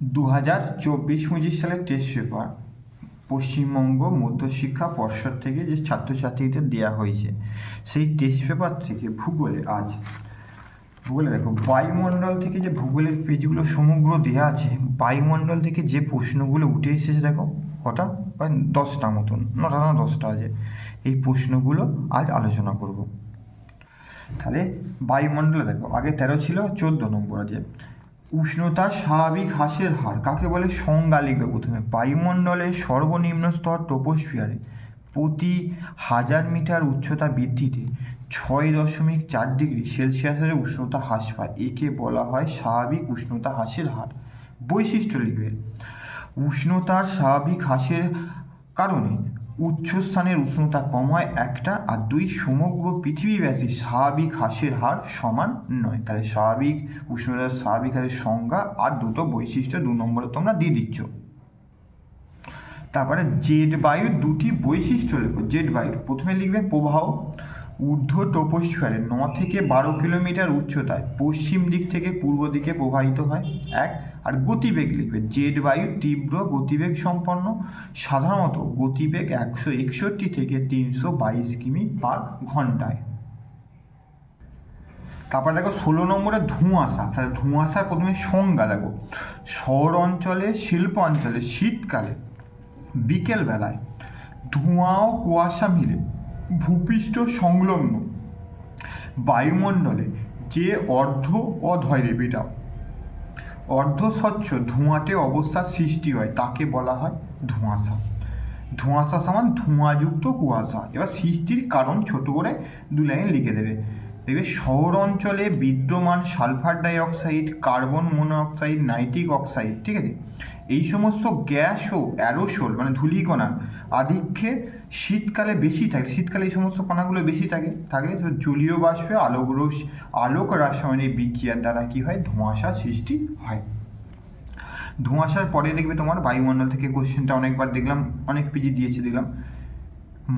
দু হাজার চব্বিশ পঁচিশ সালের টেস্ট পেপার পশ্চিমবঙ্গ মধ্যশিক্ষা পর্ষদ থেকে যে ছাত্রছাত্রীদের দেওয়া হয়েছে, সেই টেস্ট পেপার থেকে ভূগোলে আজ, ভূগোলে দেখো, বায়ুমণ্ডল থেকে যে ভূগোলের পেজগুলো সমগ্র দেওয়া আছে, বায়ুমণ্ডল থেকে যে প্রশ্নগুলো উঠে এসেছে দেখো, কটা? প্রায় দশটা মতন, নটা না দশটা আছে, এই প্রশ্নগুলো আজ আলোচনা করব। তাহলে বায়ুমণ্ডলে দেখো, আগে তেরো ছিল, চোদ্দ নম্বর আছে। উষ্ণতা স্বাভাবিক হ্রাসের হার। কাকে বলে? সংজ্ঞা প্রথমে। বায়ুমণ্ডলের সর্বনিম্ন স্তর টোপোস্ফিয়ারে প্রতি হাজার মিটার উচ্চতা বৃদ্ধিতে ছয় দশমিক চার ডিগ্রি সেলসিয়াসের উষ্ণতা হ্রাস পায়। একে বলা হয় স্বাভাবিক উষ্ণতা হ্রাসের হার। বৈশিষ্ট্য লিখবে। উষ্ণতার স্বাভাবিক হ্রাসের কারণে উচ্চস্থানের উষ্ণতা কম হয় একটা আর দুই সমগ্র পৃথিবীব্যাপী স্বাভাবিক হ্রাসের হার সমান নয়। তাহলে স্বাভাবিক উষ্ণতার স্বাভাবিক হ্রাসের সংজ্ঞা আর দুটো বৈশিষ্ট্য দু নম্বরে তোমরা দিয়ে দিচ্ছ। তারপরে জেড বায়ুর দুটি বৈশিষ্ট্য লেখো। জেড বায়ুর প্রথমে লিখবে প্রবাহ, ঊর্ধ্ব টোপোস্ফিয়ারে ন থেকে বারো কিলোমিটার উচ্চতায় পশ্চিম দিক থেকে পূর্ব দিকে প্রবাহিত হয়। এক আর গতিবেগ লিখবে জেড বায়ু তীব্র গতিবেগ সম্পন্ন। সাধারণত গতিবেগ একশো একষট্টি থেকে তিনশো বাইশ কিমি পার ঘন্টায়। তারপর দেখো ষোলো নম্বরে ধোঁয়াশা। তাহলে ধোঁয়াশার প্রথমে সংজ্ঞা দেখো। শহর অঞ্চলে, শিল্প অঞ্চলে, শীতকালে বিকেল বেলায় ধোঁয়া ও কুয়াশা মিলে ভূপৃষ্ঠ সংলগ্ন বায়ুমণ্ডলে যে অর্ধ অধয় রেপিটা অর্ধ স্বচ্ছ ধোঁয়াটে অবস্থার সৃষ্টি হয়, তাকে বলা হয় ধোঁয়াশা। ধোঁয়াশা সমান ধোঁয়াযুক্ত কুয়াশা। এবার সৃষ্টির কারণ ছোট করে দু লাইন লিখে দেবে। দেখবে, শহর অঞ্চলে বিদ্যমান sulphur dioxide, carbon monoxide nitric oxide, ঠিক আছে? এই সমস্ত গ্যাস ও অ্যারোসোল মানে ধূলিকণা আধিক্যে শীতকালে বেশি থাকে। শীতকালে এই সমস্ত কণাগুলো বেশি থাকে। থাকলে জলীয় বাষ্পে, আলোক রস, আলোক রাসায়নিক বিক্রিয়ার দ্বারা কি হয়? ধোঁয়াশা সৃষ্টি হয়। ধোঁয়াশার পরে দেখবে তোমার বায়ুমণ্ডল থেকে কোশ্চেনটা অনেকবার দেখলাম, অনেক পিজি দিয়েছে দেখলাম।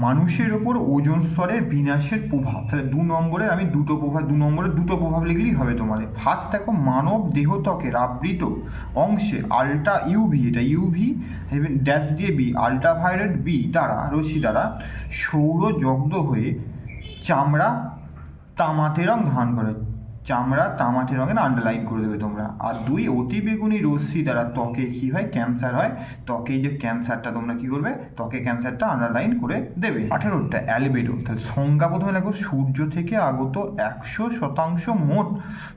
মানুষের ওপর ওজন স্তরের বিনাশের প্রভাব। তাহলে দু নম্বরের আমি দুটো প্রভাব, দু নম্বরের দুটো প্রভাব লিখলেই হবে তোমাদের। ফার্স্ট দেখো, মানব দেহত্বকের আবৃত অংশে আলট্রা ইউভি এটা ইউভি ড্যাশ দিয়ে বি আলট্রাভায়োলেট বি দ্বারা, রশ্মি দ্বারা সৌরজগ্ধ হয়ে চামড়া তামাটে রং ধারণ করে। চামড়া, তামাটে রঙের আন্ডারলাইন করে দেবে তোমরা। আর দুই, অতি বেগুনি রশ্মি দ্বারা ত্বকে কী হয়? ক্যান্সার হয়। ত্বকে যে ক্যান্সারটা তোমরা কী করবে? ত্বকে ক্যান্সারটা আন্ডারলাইন করে দেবে। আঠেরোটা, অ্যালবেডো। তাহলে সংজ্ঞা প্রথমে লাগবে সূর্য থেকে আগত একশো শতাংশ মোট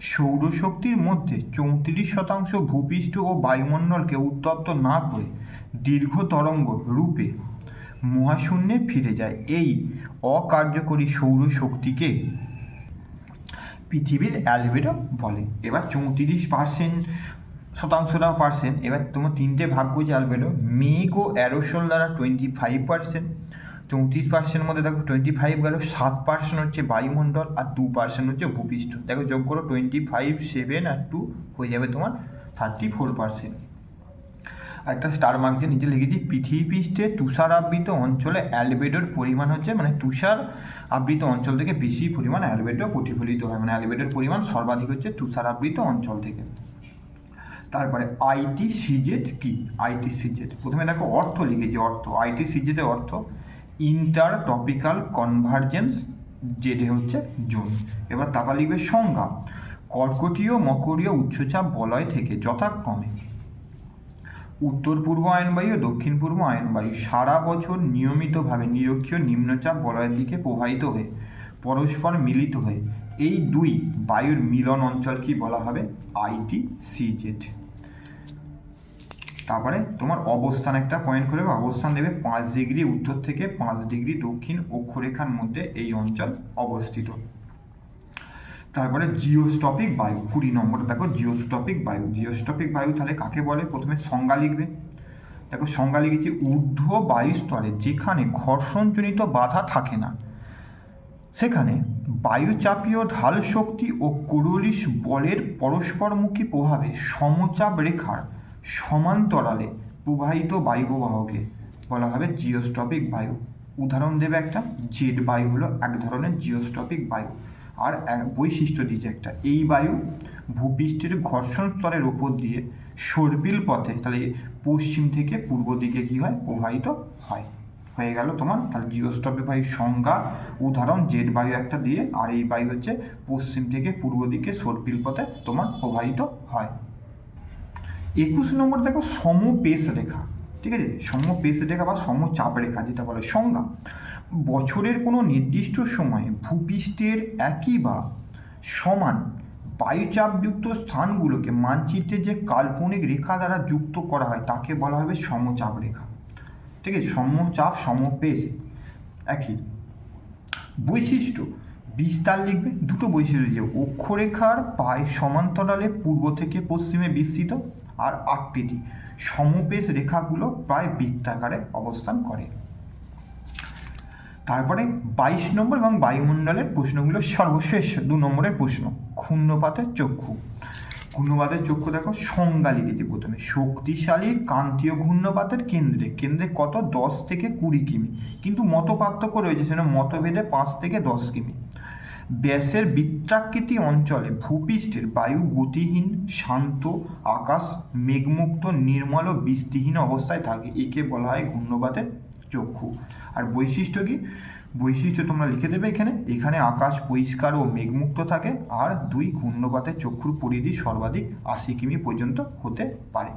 সৌরশক্তির মধ্যে চৌত্রিশ শতাংশ ভূপৃষ্ঠ ও বায়ুমণ্ডলকে উত্তপ্ত না করে দীর্ঘ তরঙ্গ রূপে মহাশূন্যে ফিরে যায়। এই অকার্যকরী সৌরশক্তিকে পৃথিবীর অ্যালবেডো বলে। এবার চৌত্রিশ পার্সেন্ট শতাংশটা পার্সেন্ট এবার তোমার তিনটে ভাগ করছে অ্যালবেডো মেঘ ও অ্যারোসল দ্বারা টোয়েন্টি ফাইভ পার্সেন্ট চৌত্রিশ পার্সেন্টের মধ্যে দেখো টোয়েন্টি ফাইভ গেল, সাত পার্সেন্ট হচ্ছে বায়ুমণ্ডল আর দু পার্সেন্ট হচ্ছে ভূপৃষ্ঠ। দেখো যোগ করো টোয়েন্টি ফাইভ সেভেন আর টু হয়ে যাবে তোমার থার্টি ফোর পার্সেন্ট একটা স্টার মার্কসের নিচে লিখেছি, পৃথিবী পৃষ্ঠে তুষার আবৃত অঞ্চলে অ্যালবেডোর পরিমাণ হচ্ছে মানে তুষার আবৃত অঞ্চল থেকে বেশি পরিমাণ অ্যালবেডো প্রতিফলিত হয়। মানে অ্যালবেডোর পরিমাণ সর্বাধিক হচ্ছে তুষার আবৃত অঞ্চল থেকে। তারপরে আইটি সিজেট কি? আইটি সিজেট প্রথমে দেখো অর্থ লিখেছি, অর্থ। আইটি সিজেটের অর্থ ইন্টার টপিক্যাল কনভার্জেন্স জেডে হচ্ছে জোন এবার তারপর লিখবে সংজ্ঞা, কর্কটীয় মকরীয় উচ্চচাপ বলয় থেকে যথাক্রমে উত্তর পূর্ব আয়নবায়ু ও দক্ষিণ পূর্ব আয়নবায়ু সারা বছর নিয়মিতভাবে নিরক্ষীয় নিম্নচাপ বলয়ের দিকে প্রবাহিত হয়ে, পরস্পর মিলিত হয়ে, এই দুই বায়ুর মিলন অঞ্চল কি বলা হবে? আইটি সিজেড তারপরে তোমার অবস্থান একটা পয়েন্ট করে অবস্থান দেবে পাঁচ ডিগ্রি উত্তর থেকে পাঁচ ডিগ্রি দক্ষিণ অক্ষরেখার মধ্যে এই অঞ্চল অবস্থিত। তারপরে জিওস্টপিক বায়ু, কুড়ি নম্বরে, দেখো জিওস্টপিক বায়ু জিওস্টপিক বায়ু তাহলে কাকে বলে? প্রথমে সংজ্ঞা লিখবে। দেখো সংজ্ঞা লিখেছি ঊর্ধ্ব বায়ু স্তরে যেখানে ঘর্ষণজনিত বাধা থাকে না, সেখানে বায়ুচাপীয় ঢাল শক্তি ও কোরলিস বলের পরস্পরমুখী প্রভাবে সমচাপ রেখার সমান্তরালে প্রবাহিত বায়ু প্রবাহকে বলা হবে জিওস্টপিক বায়ু। উদাহরণ দেবে একটা, জেড বায়ু হলো এক ধরনের জিওস্টপিক বায়ু। আর বৈশিষ্ট্য দিয়েছে একটা। এই বায়ু ভূপৃষ্ঠের ঘর্ষণ স্তরের ওপর দিয়ে সর্পিল পথে, তাহলে পশ্চিম থেকে পূর্ব দিকে কি হয়? প্রবাহিত হয়। হয়ে গেল তোমার, তাহলে জিওস্টপে বায়ু সংজ্ঞা, উদাহরণ জেট বায়ু একটা দিয়ে, আর এই বায়ু হচ্ছে পশ্চিম থেকে পূর্ব দিকে সর্পিল পথে তোমার প্রবাহিত হয়। একুশ নম্বর দেখো, সমপেশ রেখা। ঠিক আছে? সমপেশ রেখা বা সমচাপ রেখা, যেটা বলে, সংজ্ঞা। বছরের কোনো নির্দিষ্ট সময়ে ভূপৃষ্ঠের একই বা সমান বায়ুচাপযুক্ত স্থানগুলোকে মানচিত্রে যে কাল্পনিক রেখা দ্বারা যুক্ত করা হয়, তাকে বলা হবে সমচাপ রেখা। ঠিক আছে? সমচাপ সমপেশ একই। বৈশিষ্ট্য, বিস্তার লিখবে। দুটো বৈশিষ্ট্য যে অক্ষরেখার পায় সমান্তরালে পূর্ব থেকে পশ্চিমে বিস্তৃত আর আকৃতি। সমপেশ রেখাগুলো প্রায় বৃত্তাকারে অবস্থান করে। তারপরে বাইশ নম্বর এবং বায়ুমণ্ডলের প্রশ্নগুলো সর্বশেষ দু নম্বরের প্রশ্ন, ক্ষুণ্ণপাতের চক্ষু। ঘূর্ণপাতের চক্ষু দেখো সংজ্ঞা লিখেছি প্রথমে। শক্তিশালী কান্তীয় ঘূর্ণপাতের কেন্দ্রে কেন্দ্রে কত? দশ থেকে কুড়ি কিমি। কিন্তু মত পার্থক্য রয়েছে সেটা মতভেদে পাঁচ থেকে দশ কিমি। ব্যাসের বৃত্তাকৃতি অঞ্চলে ভূপৃষ্ঠের বায়ু গতিহীন, শান্ত, আকাশ মেঘমুক্ত, নির্মল ও বৃষ্টিহীন অবস্থায় থাকে। একে বলা হয় ঘূর্ণপাতের চক্ষু। আর বৈশিষ্ট্য কি? বৈশিষ্ট্য তোমরা লিখে দেবে এখানে। এখানে আকাশ পরিষ্কার ও মেঘমুক্ত থাকে। আর দুই ঘূর্ণপাতের চক্ষুর পরিধি সর্বাধিক আশি কিমি পর্যন্ত হতে পারে।